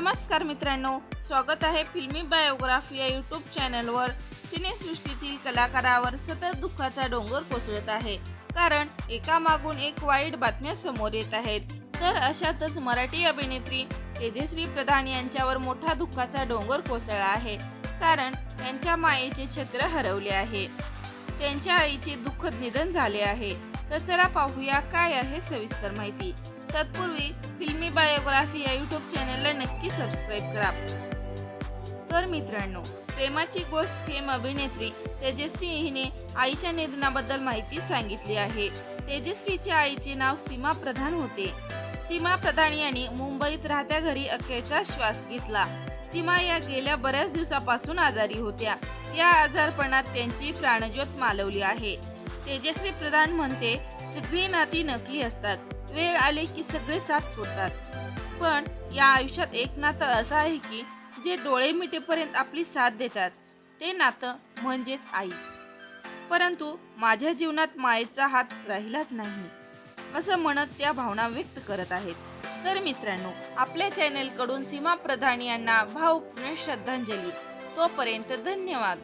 नमस्कार मित्रांनो स्वागत आहे फिल्मी बायोग्राफी या यूट्यूब चॅनलवर. सिनेसृष्टीतील कलाकारावर सतत दुःखाचा डोंगर कोसळत आहे. कारण एकामागून एक वाईट बातम्या समोर येत आहेत. तर अशातच मराठी अभिनेत्री तेजश्री प्रधान यांच्यावर मोठा दुःखाचा डोंगर कोसळला आहे. कारण त्यांच्या मायेचे छत्र हरवले आहे. त्यांच्या आईचे दुःखद निधन झाले आहे. तर चला पाहूया काय आहे सविस्तर माहिती. तत्पूर्वी फिल्मी बायोग्राफी या यूट्यूब चॅनलला नक्की सबस्क्राईब करा. तर मित्रांनो प्रेमाची गोष्ट फेम अभिनेत्री तेजश्री हिने आईच्या निधनाबद्दल माहिती सांगितली आहे. तेजश्रीच्या आईचे नाव सीमा प्रधान होते. सीमा प्रधान यांनी मुंबईत राहत्या घरी अखेरचा श्वास घेतला. सीमा या गेल्या बऱ्याच दिवसापासून आजारी होत्या. या आजारपणात त्यांची प्राणज्योत मालवली आहे. तेजश्री प्रधान म्हणते सगळी नाती नकली असतात. वेळ आले की सगळे साथ सोडतात. पण या आयुष्यात एक नातं असं आहे की जे डोळे मिटेपर्यंत आपली साथ देतात. ते नातं म्हणजेच आई. परंतु माझ्या जीवनात मायेचा हात राहिलाच नाही. असं म्हणत त्या भावना व्यक्त करत आहेत. तर मित्रांनो आपल्या चॅनेलकडून सीमा प्रधान यांना भावपूर्ण श्रद्धांजली. तोपर्यंत धन्यवाद.